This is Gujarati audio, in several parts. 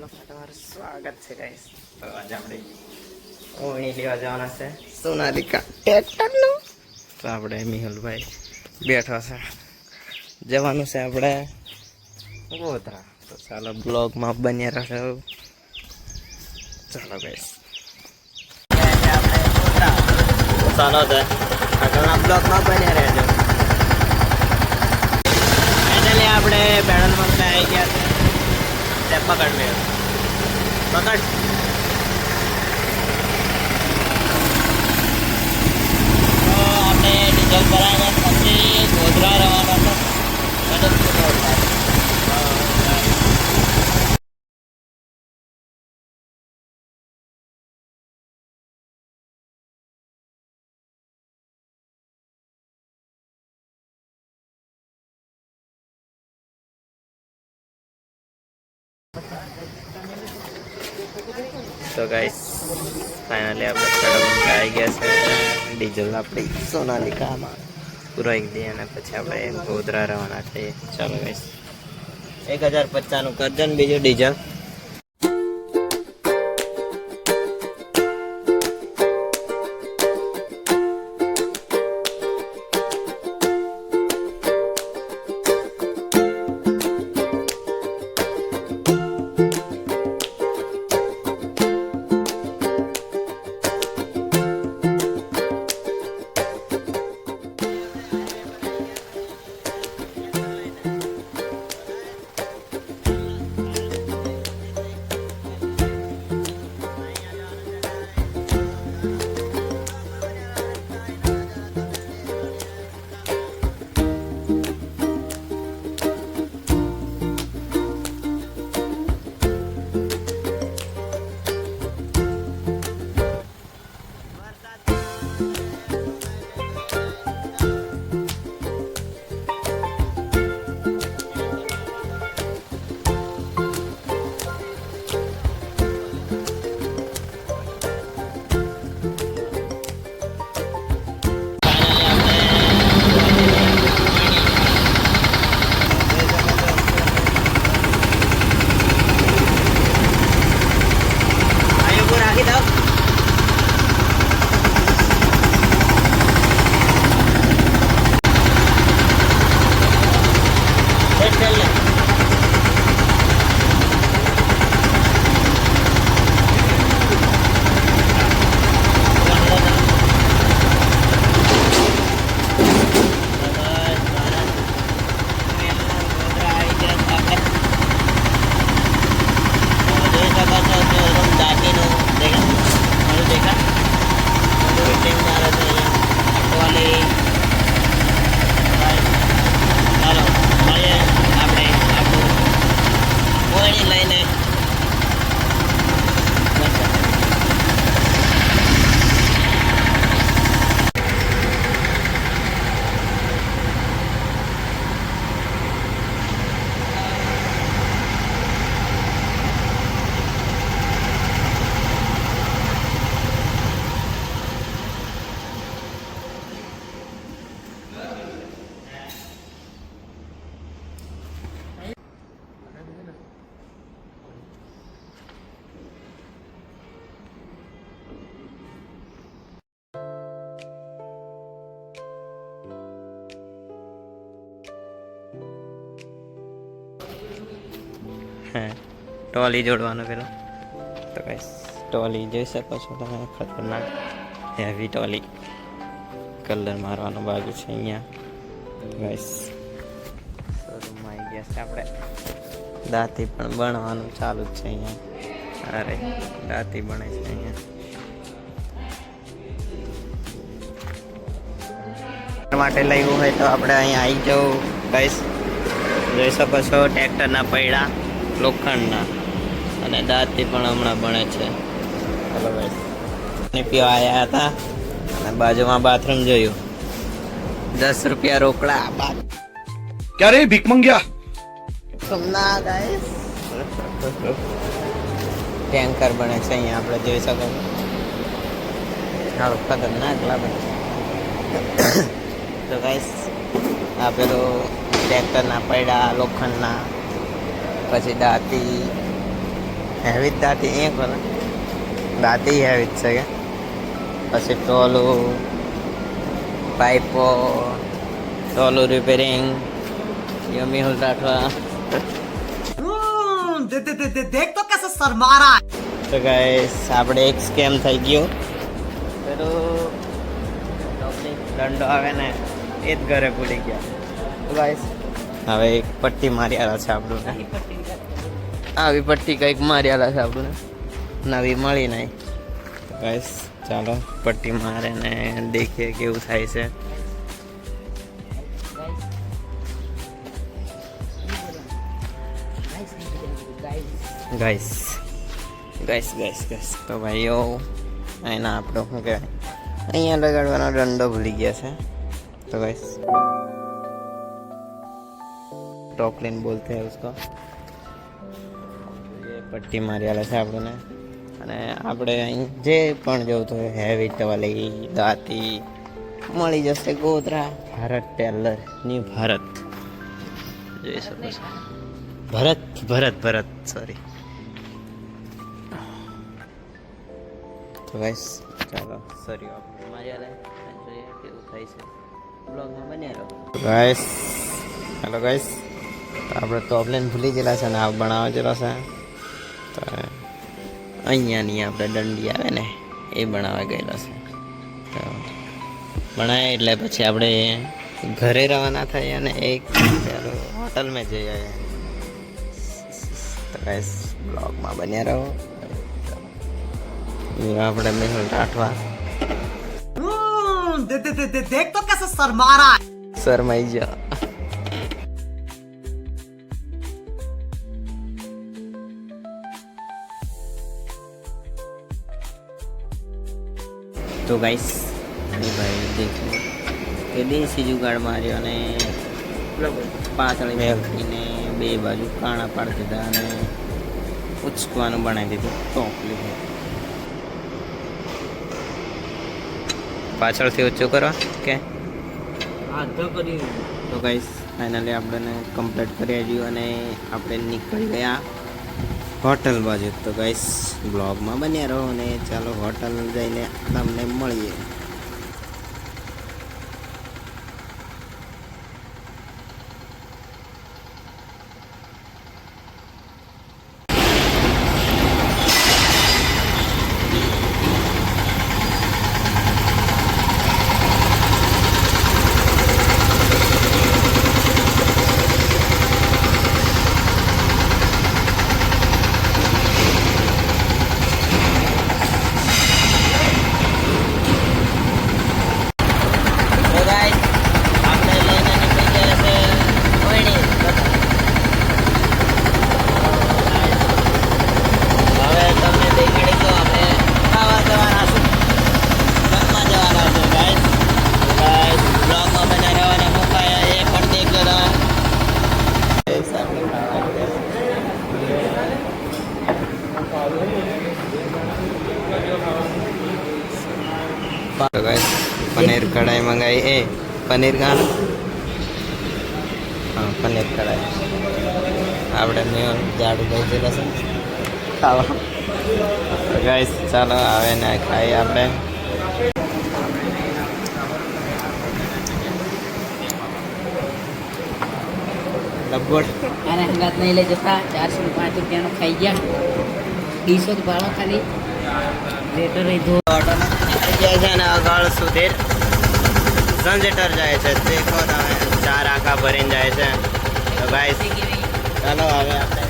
સ્વાગત છે ગાઈસ તો આજે આપણે ઓણી લેવા જવાના છે સોનાલિકા ટ્રેક્ટરનું તો આપણે મિહુલભાઈ બેઠો છે. જવાનું છે આપણે ગોધરા તો ચાલો બ્લોગમાં બન્યા રહેશો ચાલો ગાઈસ ચાલો તો આગળના બ્લોગમાં બન્યા રહેજો આપણે પંપે આવી ગયા છે પકડ મેળ પકડ આપણે ડીઝલ ભરાયા પછી ગોધરા રવાના તો ગાઈસ ફાઇનલી આપણે પેડલ આવી ગયા છે. ડીઝલ આપણી સોનાલિકામાં પુરાઈ દઈએ અને પછી આપણે ગોધરા રવાના થઈએ. ચાલો ગાઈસ એક હજાર પચાસનું કરજો ને બીજું ડીઝલ. હે. ટોલી જોડવાનો પેલો. તો કઈ ટોલી જોઈ શકો છો તમે, ખતરનાક હેવી ટોલી. કલર મારવાનો બાજુ છે અહીંયા. બસ શોરૂમમાં આવી ગયા છે આપણે. દાંતી પણ બનવાનું ચાલુ જ છે અહીંયા. અરે, દાંતી બને છે અહીંયા. માટે લેવું હોય તો આપણે અહીંયા આવી જવું કઈશ જોઈ શકો છો, ટ્રેક્ટરના પૈડા. લોખંડના. અને દાંતથી પણ હમણાં ભણે છે. ચલો ભાઈ. પીવા આવ્યા હતા. અને બાજુમાં બાથરૂમ જોયું. દસ રૂપિયા રોકડા ક્યારે ભીખ મંગ્યા? સોમનાથ ટેન્કર બને છે અહીંયા આપણે જોઈ શકો સારું ખતરનાક લાગે. તો ગાઈસ આ પેલું ટેક્ટરના પૈડા લોખંડના. પછી દાંતી. હેવી જ દાંતી એ કરે. દાંતી હેવી જ છે કે? પછી ટોલું પાઇપો ટોલું રિપેરિંગ યમી હું રાખવા. દેખ તો કેસે શરમારા તો ગાઈસ આપણે એક સ્કેમ થઈ ગયો. પેલું દંડો આવે ને એ જ ઘરે ભૂલી ગયા. તો હવે એક પટ્ટી મારી આલા છે આપણું. આવી પટ્ટી કંઈક મારી આલા છે આપણું. નવી મળી નહીં. બસ, ચાલો, પટ્ટી મારે ને દેખીએ કેવું થાય છે. ગાઈસ ગાઈસ ગાઈસ ગાઈસ તો ભાઈઓ, એના આપણો શું કહેવાય? અહીંયા લગાડવાનો દંડો ભૂલી ગયા છે. તો ગાઈસ टॉकलिन बोलते हैं उसको એ પટ્ટી મારી આલે છે આપણને અને આપણે અહીં જે પણ જોતું હોય હેવી ટવાલી દાંતી મળી જશે ગોધરા ભારત ટેલર ન્યૂ ભારત જોઈ શકો છો ભરત ભરત ભરત સોરી તો ગાઈસ ચાલો સોરી મારી આલે જોઈએ કેવું થાય છે બ્લોગમાં બન્યા રહો ગાઈસ હેલો ગાઈસ આપણે તો તોપલેન ભૂલી ગયેલા છે ને આ બનાવવા જેલો છે. તો અહીંયાની આપણે દંડી આવે ને એ બનાવવા ગયેલો છે. તો ભણાય એટલે પછી આપણે ઘરે રવાના થઈએ અને એક હોટલમાં જઈ આવ્યા તો ગાઈસ બ્લોગમાં બન્યા રહો. આપણે મેહુલ રાઠવા. દેખ તો કેસે શરમારા. જા તો ગાઈસ એ ભાઈ દેખ્યું કે દેશી જુગાડ માર્યો અને પાતળી મેળવીને બે બાજુ કાણા પાડી દીધા અને ઉચકવાનું બનાવી દીધું. ટોપલી પાછળથી ઊંચું કરવા કે? તો ગાઈસ ફાઇનલી આપણે કમ્પ્લીટ કરી આવ્યું અને આપણે નીકળી ગયા. હોટલ બાજુ. તો ગાઈસ બ્લોગમાં બન્યા રહો અને ચાલો હોટલ જઈને તમને મળીએ તો ગાઈસ આપણે લઈને નીકળી ગયા છે કોઈની હવે તમને દેખાડી દો આપણે ખાવા જવાના છું જમવા જવાના છે ગાઈસ ગાઈસ બ્લોગમાં બના રહેવાના મુકાયા એ પણ દેખજો તમે ગાઈસ, આપણે ખાવા ગયા. તો ગાઈસ પનીર કઢાઈ પનીર ખાન હા પનીર કઢાઈ આપણે મેં જાડું બહુ જેલા છે ખાવા ગાઈસ ચાલો આવે ને ખાઈ આપણે આને હંગાત નહીં લઈ જતા ચારસો પાંચ રૂપિયાનો ખાઈ ગયા. ડીસો ભાડો ખાલી. લેટર એ ધો જાય છે ને અગાળ સુધી. સનસેટર જાય છે દેખો તમે ચાર આખા ભરીને જાય છે. તો ભાઈ ચાલો હવે આપણે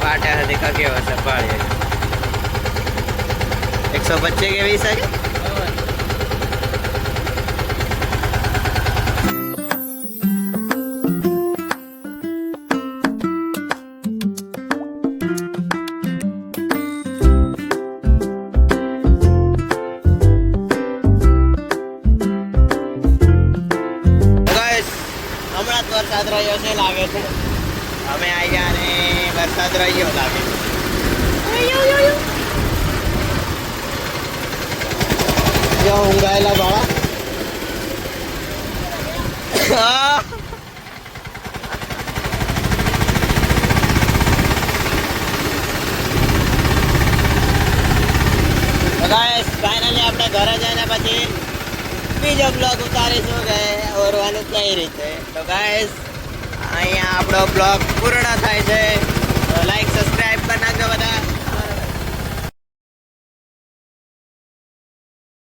પાટા સુધી કકેવો છે પાડીએ એકસો પચીસ કેવી છે મને લાગે છે. અમે આવ્યા ને વરસાદ રહ્યો લાગે. જો ઊંઘાયેલા બાળા. ઘરે જઈને પછી બીજો બ્લોગ ઉતારીશું કે ઓરવાનું કઈ રીતે. તો ગાઈસ અહીંયા આપણો બ્લોગ પૂર્ણ થાય છે. લાઈક સબસ્ક્રાઇબ કરી નાખજો બધા